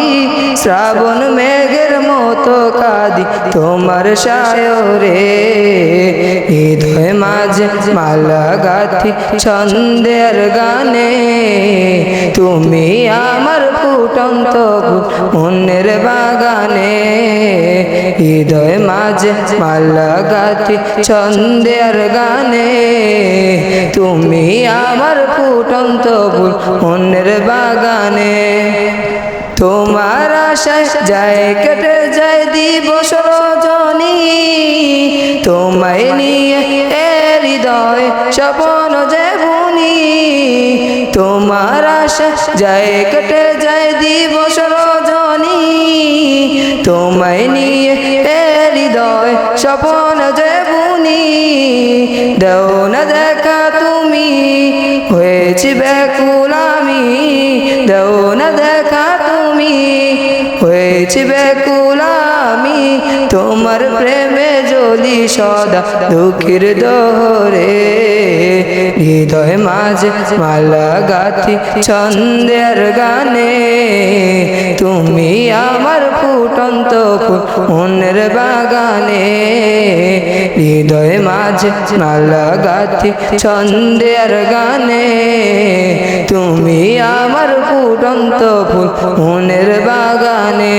নবী শ্রাবণ মেঘের মতো কাদি তোমার সায়রে। হৃদয় মাঝে মালা গাথি ছন্দের গানে, তুমি আমার ফুটন্ত মনের বাগানে। হৃদয় মাঝে মালা গাথি ছন্দের গানে, তুমি আমার ফুটন্ত মনের বাগানে। তোমার আশায় যায় কেটে যায় দিবস রজনী। তোমায় নিয়ে এ হৃদয় স্বপন যে বুনি তোমার আশা যায় কেটে যায় দিবস রজনী। তোমায় নিয়ে এ হৃদয় স্বপন যে বুনি দেও না দেখা তুমি, হয়েছি ব্যাকুল আমি। দেও না দেখা ব্যাকুল আমি তোমার প্রেমে জ্বলি সদা দুঃখের দোহরে। হৃদয় মাঝে মালা গাথি ছন্দের গানে, তুমি আমার ফুটন্ত মনের বাগানে। হৃদয় মাঝে মালা গাথি ছন্দের গানে, তুমি আমার ফুটন্ত ফুল মনের বাগানে।